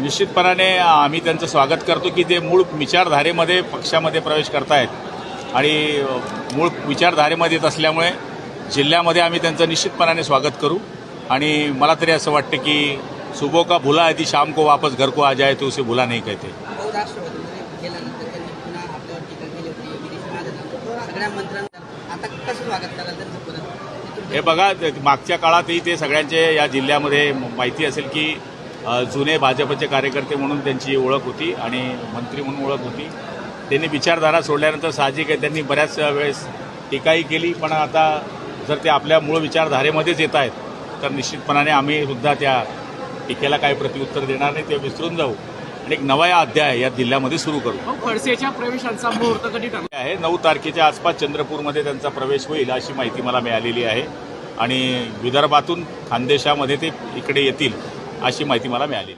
निश्चितपणाने आम्ही त्यांचं स्वागत करतो की ते मूळ विचारधारेमध्ये पक्षामध्ये प्रवेश करतायत. आणि मूळ विचारधारेमध्ये येत असल्यामुळे जिल्ह्यामध्ये आम्ही त्यांचं निश्चितपणाने स्वागत करू. आणि मला तरी असं वाटतं की सुबो का भुला आहे ती शाम को वापस घर को आ जाए तो उसे भुला नाही कहते. हे बघा मागच्या काळातही ते सगळ्यांचे या जिल्ह्यामध्ये माहिती असेल की जुने भाजपचे कार्यकर्ते म्हणून त्यांची ओळख होती आणि मंत्री म्हणून ओळख होती. त्यांनी विचारधारा सोडल्यानंतर साहजिक आहे त्यांनी बऱ्याच वेळेस टीकाही केली पण आता जर ते आपल्या मूळ विचारधारेमध्येच येत आहेत तर निश्चितपणाने आम्ही सुद्धा त्या टीकेला काही प्रत्युत्तर देणार नाही ते विसरून जाऊ. आणि एक नवा अध्याय या जिल्ह्यामध्ये सुरू करू. खडसेच्या प्रवेशांचा मुहूर्त कधी ठरला? आहे नऊ तारखेच्या आसपास चंद्रपूरमध्ये त्यांचा प्रवेश होईल अशी माहिती मला मिळालेली आहे. आणि विदर्भातून खानदेशामध्ये ते इकडे येतील. अशी माहिती मला मिळालेली